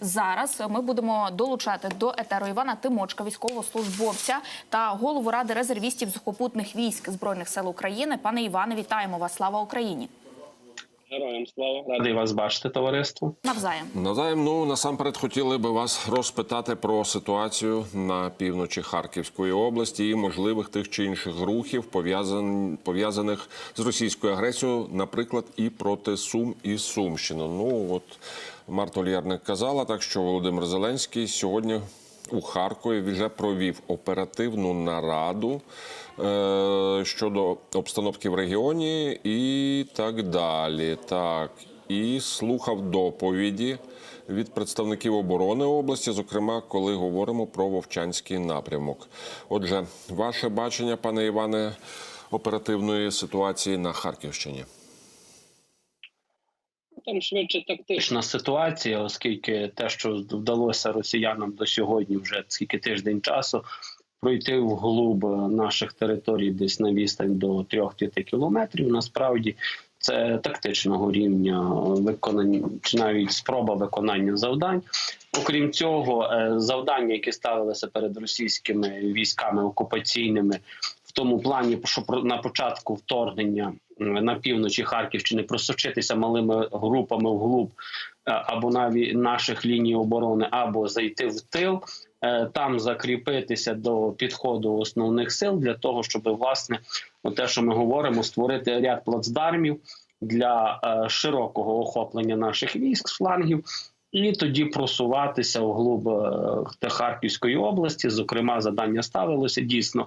Зараз ми будемо долучати до етеру Івана Тимочка, військовослужбовця та голову ради резервістів сухопутних військ збройних сил України. Пане Іване, вітаємо вас! Слава Україні! Героям слава радий вас бачити, товариство. Навзаєм. Навзаєм, ну насамперед хотіли би вас розпитати про ситуацію на півночі Харківської області і можливих тих чи інших рухів, пов'язан, пов'язаних з російською агресією, наприклад, і проти Сум і Сумщини. Ну от Марта Олєрник казала так, що Володимир Зеленський сьогодні у Харкові вже провів оперативну нараду е, щодо обстановки в регіоні і так далі. Так, і слухав доповіді від представників оборони області, зокрема, коли говоримо про Вовчанський напрямок. Отже, ваше бачення, пане Іване, оперативної ситуації на Харківщині. Там швидше тактична ситуація, оскільки те, що вдалося росіянам до сьогодні, вже скільки тиждень часу, пройти вглуб наших територій десь на відстань до 3-5 кілометрів. Насправді це тактичного рівня виконання чи навіть спроба виконання завдань. Окрім цього, е, завдання, які ставилися перед російськими військами окупаційними, в тому плані, що на початку вторгнення на півночі Харківщини просочитися малими групами вглуб е, або навіть наших ліній оборони, або зайти в тил, е, там закріпитися до підходу основних сил для того, щоб власне те, що ми говоримо, створити ряд плацдармів для е, широкого охоплення наших військ з флангів. І тоді просуватися вглуб е, Харківської області. Зокрема, завдання ставилося дійсно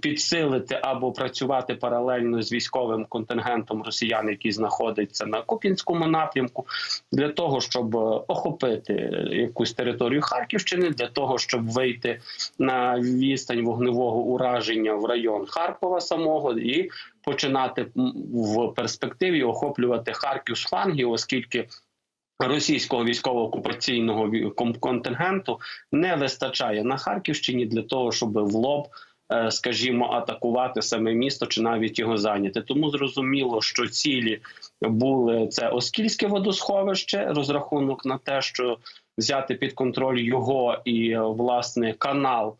підсилити або працювати паралельно з військовим контингентом росіян, який знаходиться на Куп'янському напрямку, для того, щоб е, охопити якусь територію Харківщини, для того, щоб вийти на відстань вогневого ураження в район Харкова самого і починати в перспективі охоплювати Харків з флангів, оскільки російського військово-окупаційного ві- контингенту не вистачає на Харківщині для того, щоб в лоб. е, Скажімо, атакувати саме місто чи навіть його зайняти. Тому зрозуміло, що цілі були це Оскільське водосховище, розрахунок на те, що взяти під контроль його і е, власне канал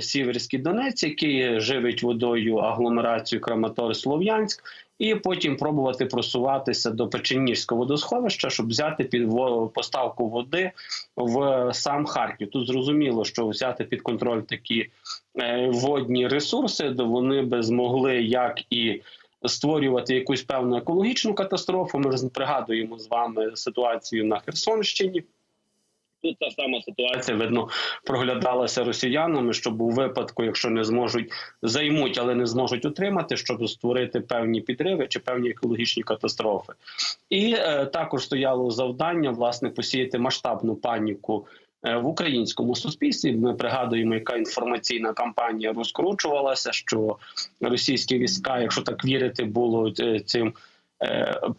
Сіверський Донець, який живить водою агломерацію Краматор Слов'янськ, і потім пробувати просуватися до Печеніжського водосховища, щоб взяти під поставку води в сам Харків. Тут зрозуміло, що взяти під контроль такі е, водні ресурси, де вони би змогли як і створювати якусь певну екологічну катастрофу. Ми пригадуємо з вами ситуацію на Херсонщині. Тут та сама ситуація видно проглядалася росіянами, щоб у випадку, якщо не зможуть займуть, але не зможуть утримати, щоб створити певні підриви чи певні екологічні катастрофи. І е, також стояло завдання власне посіяти масштабну паніку. е, В українському суспільстві ми пригадуємо, яка інформаційна кампанія розкручувалася, що російські війська, якщо так вірити, було е, цим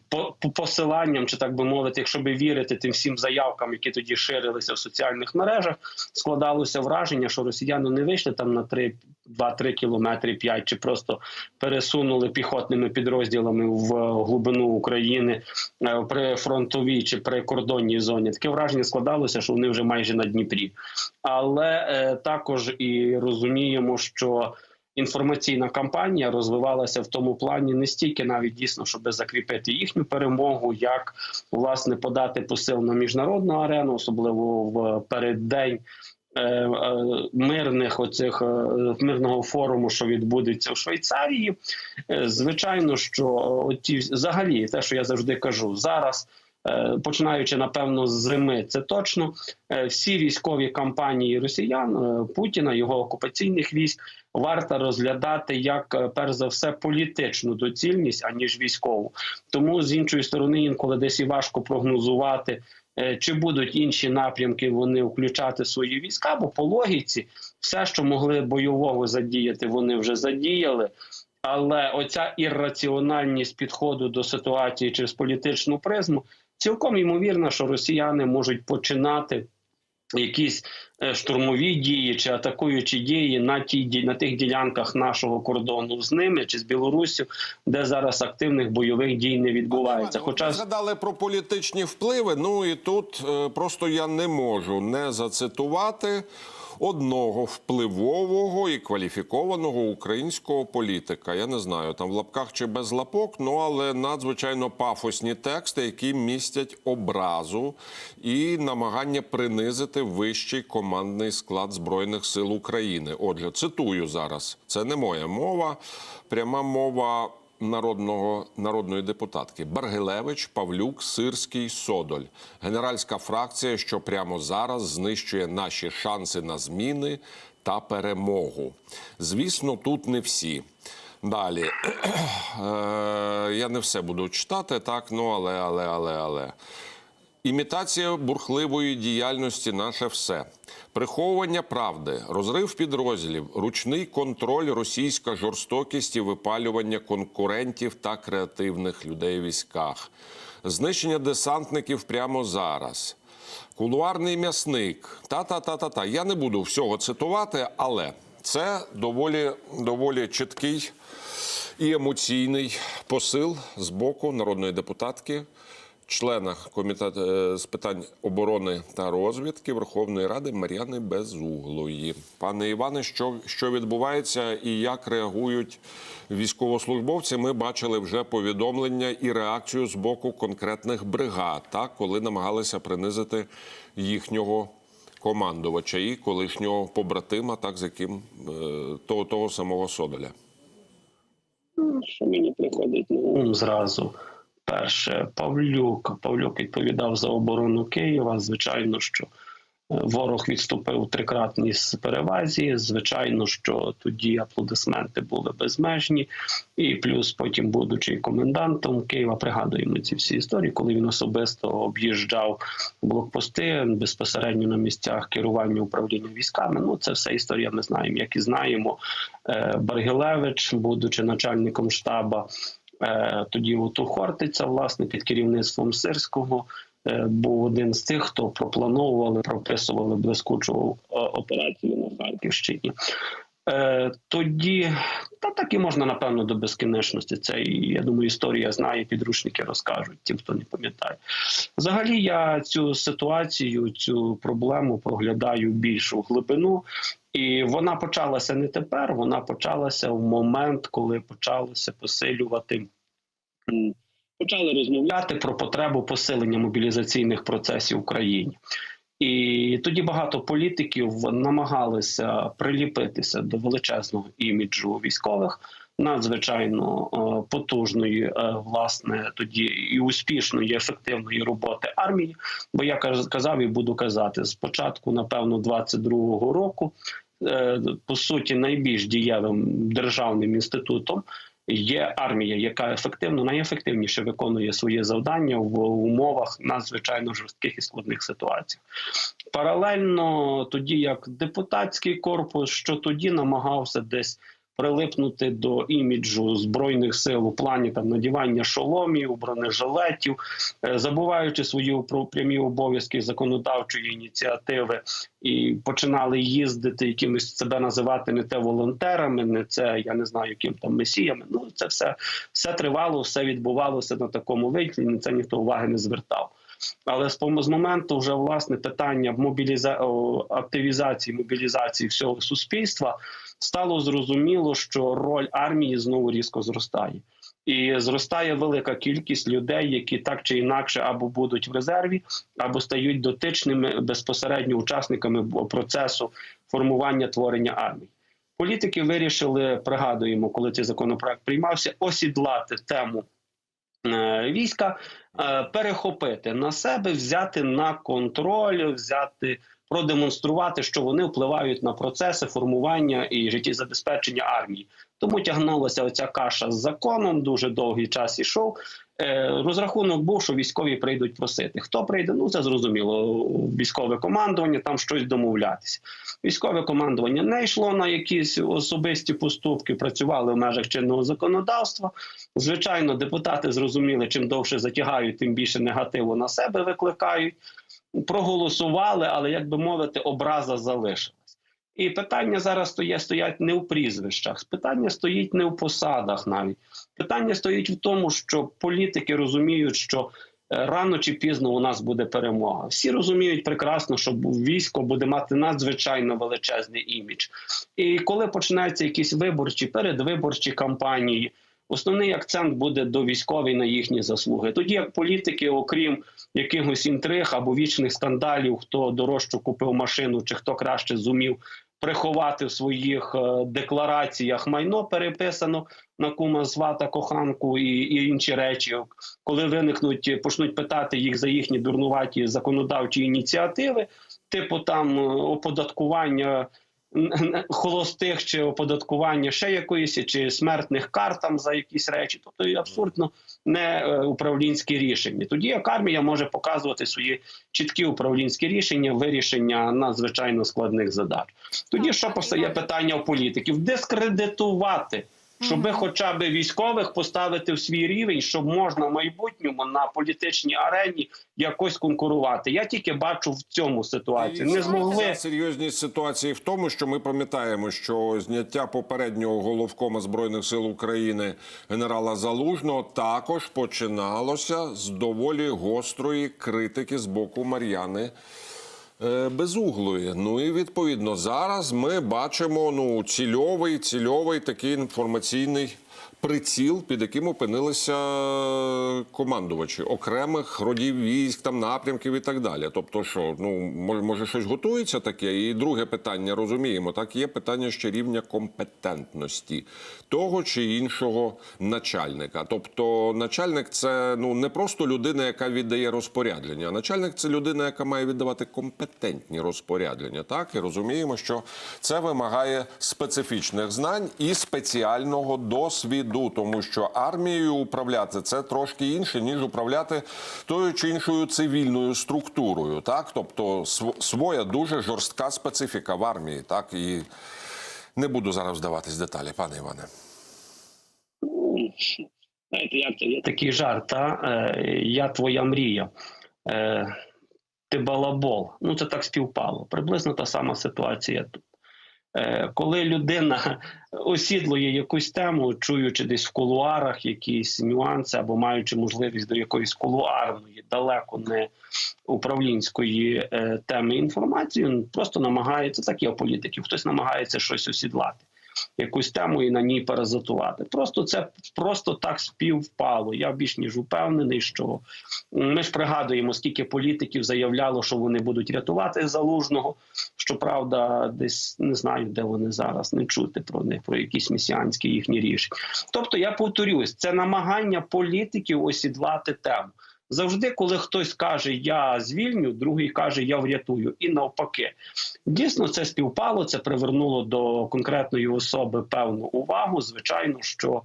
по, по посиланням, чи так би мовити, якщо би вірити тим всім заявкам, які тоді ширилися в соціальних мережах, складалося враження, що росіяни не вийшли там на 3, 2-3 кілометри, 5, чи просто пересунули піхотними підрозділами в глибину України е, при фронтовій чи при кордонній зоні. Таке враження складалося, що вони вже майже на Дніпрі. Але е, також і розуміємо, що інформаційна кампанія розвивалася в тому плані не стільки навіть дійсно, щоб закріпити їхню перемогу, як власне подати посил на міжнародну арену, особливо в переддень. е, е, Мирних оцих е, мирного форуму, що відбудеться в Швейцарії, звичайно, що оті взагалі те, що я завжди кажу, зараз починаючи напевно з зими, це точно всі військові кампанії росіян Путіна, його окупаційних військ варто розглядати як е, перш за все політичну доцільність аніж військову. Тому з іншої сторони, інколи десь і важко прогнозувати. е, Чи будуть інші напрямки вони включати свої війська? Бо по логіці все, що могли бойового задіяти, вони вже задіяли. Але оця ірраціональність підходу до ситуації через політичну призму цілком ймовірно, що росіяни можуть починати якісь е, штурмові дії чи атакуючі дії на ті на тих ділянках нашого кордону з ними чи з Білоруссю, де зараз активних бойових дій не відбувається. Хоча ви згадали про політичні впливи. Ну і тут е, просто я не можу не зацитувати одного впливового і кваліфікованого українського політика. Я не знаю, там в лапках чи без лапок, ну але надзвичайно пафосні тексти, які містять образу і намагання принизити вищий командний склад збройних сил України. Отже, цитую зараз. Це не моя мова, пряма мова народного народної депутатки Баргилевич, Павлюк, Сирський, Содоль. Генеральська фракція, що прямо зараз знищує наші шанси на зміни та перемогу. Звісно, тут не всі. Далі Е, я не все буду читати, так ну але, але, але, але. Імітація бурхливої діяльності наше все. Приховування правди, розрив підрозділів, ручний контроль, російська жорстокість і випалювання конкурентів та креативних людей в військах, знищення десантників прямо зараз. Кулуарний м'ясник. Та-та-та-та-та. Я не буду всього цитувати, але це доволі, доволі чіткий і емоційний посил з боку народної депутатки, члена комітету е, з питань оборони та розвідки Верховної Ради Мар'яни Безуглої. Пане Іване, що, що відбувається і як реагують військовослужбовці? Ми бачили вже повідомлення і реакцію з боку конкретних бригад, так, коли намагалися принизити їхнього командувача і колишнього побратима, так з яким е, того, того самого Содоля. Ну, що мені приходить на ум зразу. Перше, Павлюк. Павлюк відповідав за оборону Києва. Звичайно, що е, ворог відступив у трикратній перевазі. Звичайно, що тоді аплодисменти були безмежні. І плюс, потім, будучи комендантом Києва, пригадуємо ці всі історії, коли він особисто об'їжджав блокпости безпосередньо на місцях керування управління військами. Ну це все історія. Ми знаємо, як і знаємо. Е, Баргилевич, будучи начальником штаба, тоді от у Хортиця, власне, під керівництвом Сирського. е, Був один з тих, хто проплановували, прописували блискучу е, операцію на Харківщині. Е, Тоді та так і можна напевно до безкінечності. Це я думаю, історія знає, підручники розкажуть тим, хто не пам'ятає. Взагалі, я цю ситуацію, цю проблему проглядаю більшу глибину, і вона почалася не тепер. Вона почалася в момент, коли почалося посилювати. Почали розмовляти про потребу посилення мобілізаційних процесів в Україні. І тоді багато політиків намагалися приліпитися до величезного іміджу військових, надзвичайно е, потужної, е, власне, тоді і успішної, і ефективної роботи армії. Бо я казав і буду казати, з початку, напевно, 22-го року, е, по суті, найбільш дієвим державним інститутом. Є армія, яка ефективно найефективніше виконує своє завдання в умовах надзвичайно жорстких і складних ситуацій. Паралельно, тоді як депутатський корпус, що тоді намагався десь прилипнути до іміджу збройних сил у плані там надівання шоломів, бронежилетів, е, забуваючи свої прямі обов'язки законодавчої ініціативи, і починали їздити якимось себе називати не те волонтерами, не це я не знаю, яким там месіями. Ну це все, все тривало, все відбувалося на такому вигляді. На це ніхто уваги не звертав. Але з моменту вже власне питання мобіліза... активізації, мобілізації всього суспільства стало зрозуміло, що роль армії знову різко зростає. І зростає велика кількість людей, які так чи інакше або будуть в резерві, або стають дотичними безпосередньо учасниками процесу формування творення армії. Політики вирішили, пригадуємо, коли цей законопроект приймався, осідлати тему е, війська, е, перехопити на себе, взяти на контроль, взяти, продемонструвати, що вони впливають на процеси формування і життєзабезпечення армії. Тому тягнулася оця каша з законом. Дуже довгий час ішов. Е, Розрахунок був, що військові прийдуть просити. Хто прийде? Ну це зрозуміло. Військове командування там щось домовлятися. Військове командування не йшло на якісь особисті поступки, працювали в межах чинного законодавства. Звичайно, депутати зрозуміли, чим довше затягають, тим більше негативу на себе викликають. Проголосували, але як би мовити, образа залишилась. І питання зараз стоє, стоять не в прізвищах, питання стоїть не в посадах навіть. Питання стоїть в тому, що політики розуміють, що е, рано чи пізно у нас буде перемога. Всі розуміють прекрасно, що військо буде мати надзвичайно величезний імідж. І коли починаються якісь виборчі, передвиборчі кампанії, основний акцент буде до військових на їхні заслуги. Тоді як політики, окрім якихось інтриг або вічних скандалів, хто дорожчу купив машину, чи хто краще зумів приховати в своїх е, деклараціях майно переписано на кума свата коханку і, і інші речі, коли виникнуть, почнуть питати їх за їхні дурнуваті законодавчі ініціативи, типу там е, оподаткування холостих чи оподаткування ще якоїсь чи смертних кар там за якісь речі, тобто абсурдно не е, управлінські рішення. Тоді як армія може показувати свої чіткі управлінські рішення, вирішення надзвичайно складних задач. Тоді що постає питання у політиків? Дискредитувати. Мгм. хоча б військових поставити в свій рівень, щоб можна в майбутньому на політичній арені якось конкурувати. Я тільки бачу в цьому ситуацію. Не змогли серйозність ситуації в тому, що ми пам'ятаємо, що зняття попереднього головкома збройних сил України генерала Залужного також починалося з доволі гострої критики з боку Мар'яни. Е, Безуглої. Ну і відповідно зараз ми бачимо ну цільовий, цільовий такий інформаційний приціл, під яким опинилися командувачі окремих родів військ, там напрямків і так далі. Тобто, що ну може, щось готується таке? І друге питання розуміємо. Так є питання ще рівня компетентності того чи іншого начальника. Тобто, начальник це ну не просто людина, яка віддає розпорядження. а Начальник це людина, яка має віддавати компетентні розпорядження. Так і розуміємо, що це вимагає специфічних знань і спеціального досвіду, тому що армією управляти це трошки інше ніж управляти тою чи іншою цивільною структурою. Так, тобто своя дуже жорстка специфіка в армії. Так і не буду зараз вдаватись в деталі, пане Іване. Знаєте, як є такий жарт, та? Е, я твоя мрія. Е, ти балабол. Ну, це так співпало. Приблизно та сама ситуація тут. Е, коли людина осідлує якусь тему, чуючи десь в кулуарах якісь нюанси або маючи можливість до якоїсь кулуарної, далеко не управлінської е, теми інформації, він просто намагається, так Я політиків, хтось намагається щось осідлати якусь тему і на ній паразитувати. Просто це просто так співпало. Я більш ніж упевнений, що ми ж пригадуємо, скільки політиків заявляло, що вони будуть рятувати залужного. Щоправда, десь не знаю, де вони зараз не чути про них, про якісь месіанські їхні рішення. Тобто, я повторюсь, це намагання політиків осідлати тему. Завжди, коли хтось каже я звільню, другий каже я врятую, і навпаки, дійсно це співпало. Це привернуло до конкретної особи певну увагу. Звичайно, що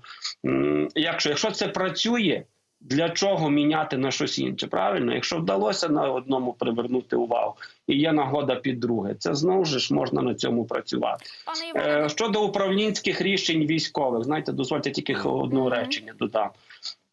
якщо, якщо це працює. Для чого міняти на щось інше? Правильно, якщо вдалося на одному привернути увагу, і є нагода під друге, це знову ж можна на цьому працювати. Пане Іване, Е, щодо управлінських рішень військових, знаєте, дозвольте тільки одне Мгм. речення додам.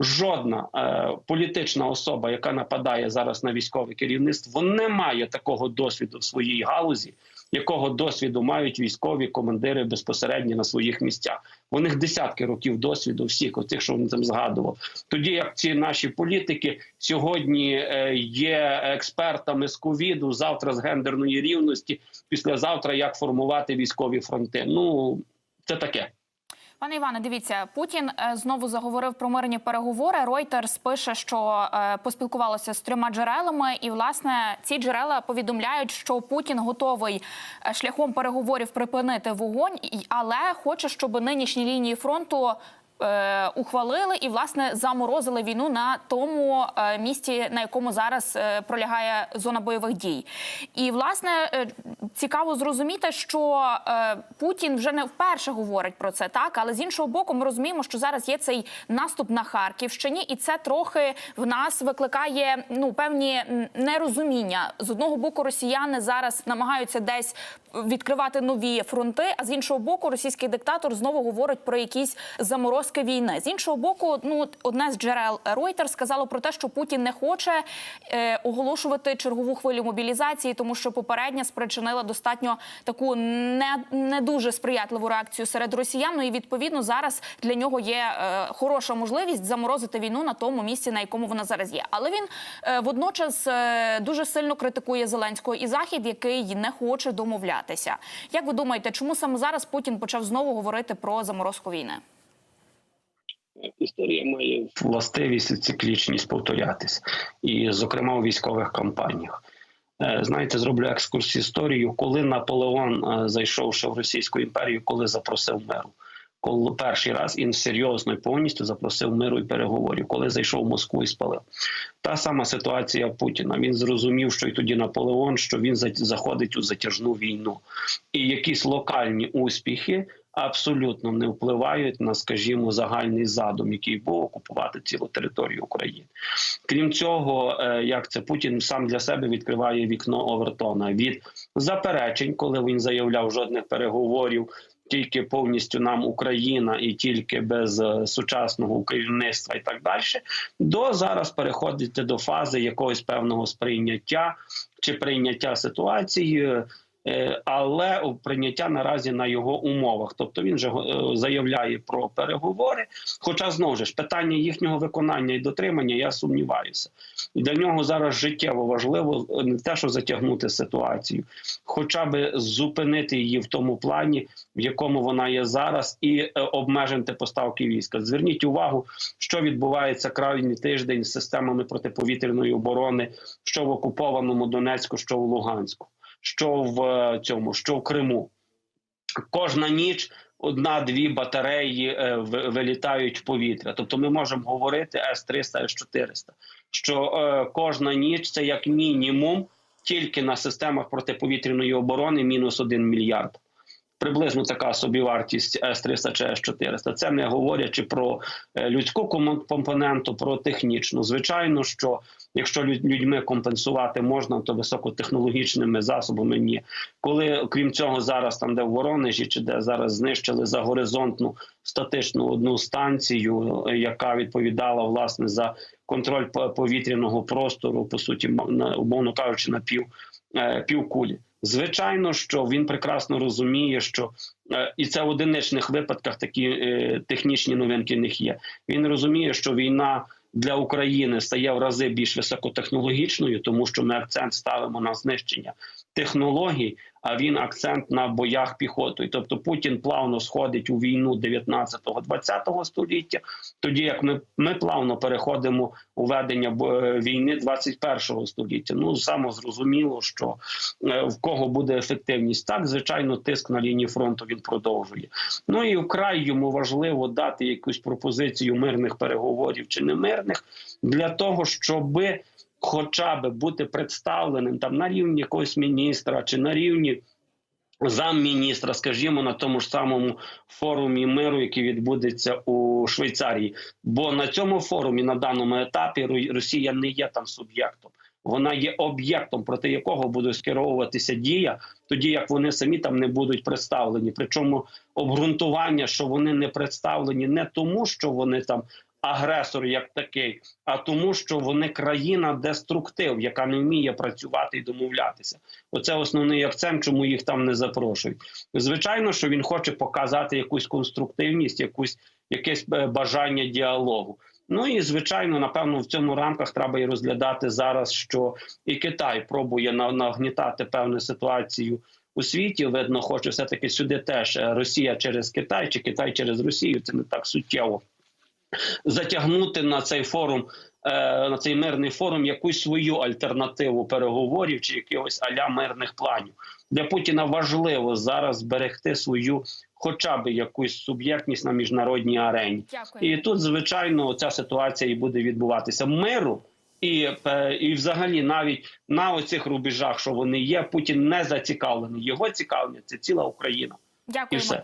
Жодна е, політична особа, яка нападає зараз на військове керівництво, не має такого досвіду в своїй галузі, якого досвіду мають військові командири безпосередньо на своїх місцях. У них десятки років досвіду, всіх тих, що він там згадував. Тоді як ці наші політики сьогодні е, є експертами з ковіду, завтра з гендерної рівності, післязавтра як формувати військові фронти. Ну це таке. Пане Іване, дивіться, Путін е, знову заговорив про мирні переговори. Reuters пише, що е, поспілкувалося з трьома джерелами, і власне ці джерела повідомляють, що Путін готовий е, шляхом переговорів припинити вогонь, але хоче, щоб нинішні лінії фронту. Е, Ухвалили і власне заморозили війну на тому е, місці, на якому зараз е, пролягає зона бойових дій. І власне е, цікаво зрозуміти, що Путін вже не вперше говорить про це, так але з іншого боку, ми розуміємо, що зараз є цей наступ на Харківщині, і це трохи в нас викликає ну певні нерозуміння. З одного боку, росіяни зараз намагаються десь відкривати нові фронти, а з іншого боку, російський диктатор знову говорить про якісь заморозки заморозки війни. З іншого боку, ну одне з джерел Reuters сказало про те, що Путін не хоче е, оголошувати чергову хвилю мобілізації, тому що попередня спричинила достатньо таку не, не дуже сприятливу реакцію серед росіян. Ну і відповідно зараз для нього є е, хороша можливість заморозити війну на тому місці, на якому вона зараз є. Але він е, водночас е, дуже сильно критикує Зеленського і Захід, який не хоче домовлятися. Як ви думаєте, чому саме зараз Путін почав знову говорити про заморозку війни? Історія має властивість і циклічність повторятись, і, зокрема, у військових кампаніях. Е, Знаєте, зроблю екскурс історію, коли Наполеон е, зайшов в Російську імперію, коли запросив миру. Коли перший раз він серйозно і повністю запросив миру і переговорів, коли зайшов в Москву і спалив. Та сама ситуація Путіна. Він зрозумів, що і тоді Наполеон, що він заходить у затяжну війну, і якісь локальні успіхи абсолютно не впливають на, скажімо, загальний задум, який був окупувати цілу територію України. Крім цього, е, як це Путін сам для себе відкриває вікно Овертона від заперечень, коли він заявляв жодних переговорів. Тільки повністю нам Україна і тільки без е, сучасного керівництва і так далі, до зараз переходити до фази якогось певного сприйняття чи прийняття ситуації, але прийняття наразі на його умовах. Тобто він же е, заявляє про переговори. Хоча знову ж питання їхнього виконання і дотримання, я сумніваюся. Для нього зараз життєво важливо е, не те, що затягнути ситуацію, хоча би зупинити її в тому плані, в якому вона є зараз, і е, обмежити поставки війська. Зверніть увагу, що відбувається крайній тиждень з системами протиповітряної оборони, що в окупованому Донецьку, що в Луганську, що в е, цьому, що в Криму. Кожна ніч одна-дві батареї е, ви- вилітають в повітря. Тобто, ми можемо говорити С-300, С-400, що е, кожна ніч це як мінімум тільки на системах протиповітряної оборони мінус 1 мільярд. Приблизно така собівартість С-300 чи С-400. Це не говорячи про е, людську компоненту, про технічну. Звичайно, що якщо лю- людьми компенсувати можна, то високотехнологічними засобами ні. Коли крім цього, зараз там, де в Воронежі, чи де зараз знищили за горизонтну статичну одну станцію, е, яка відповідала власне за контроль по- повітряного простору, по суті, умовно кажучи, на пів е, півкулі. Звичайно, що він прекрасно розуміє, що е, і це в одиничних випадках такі е, технічні новинки в них є. Він розуміє, що війна для України стає в рази більш високотехнологічною, тому що ми акцент ставимо на знищення технологій, а він акцент на боях піхотою. Тобто Путін плавно сходить у війну 19-20 століття, тоді як ми, ми плавно переходимо у ведення е, війни 21 століття. Ну само зрозуміло, що е, в кого буде ефективність. Так, звичайно, тиск на лінії фронту він продовжує. Ну і вкрай йому важливо дати якусь пропозицію мирних переговорів чи не мирних для того, щоби. Хоча би бути представленим там на рівні якогось міністра чи на рівні замміністра, скажімо, на тому ж самому форумі миру, який відбудеться у Швейцарії. Бо на цьому форумі на даному етапі Росія не є там суб'єктом. Вона є об'єктом, проти якого буде скеровуватися дія, тоді як вони самі там не будуть представлені. Причому обґрунтування, що вони не представлені, не тому, що вони там агресор як такий, а тому, що вони країна деструктив, яка не вміє працювати і домовлятися. Оце основний акцент, чому їх там не запрошують. Звичайно, що він хоче показати якусь конструктивність, якусь якесь е, бажання діалогу. Ну і звичайно, напевно, в цьому рамках треба і розглядати зараз, що і Китай пробує на- нагнітати певну ситуацію у світі. Видно, хоче все таки сюди теж е, Росія через Китай чи Китай через Росію. Це не так суттєво затягнути на цей форум. е, На цей мирний форум якусь свою альтернативу переговорів чи якихось аля мирних планів для Путіна важливо зараз зберегти свою, хоча б якусь суб'єктність на міжнародній арені. Дякую. І тут, звичайно, ця ситуація і буде відбуватися миру. І, е, і взагалі, навіть на оцих рубежах, що вони є, Путін не зацікавлений. Його цікавлення це ціла Україна. І все.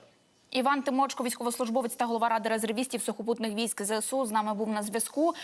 Іван Тимочко, військовослужбовець та голова ради резервістів сухопутних військ ЗСУ, з нами був на зв'язку.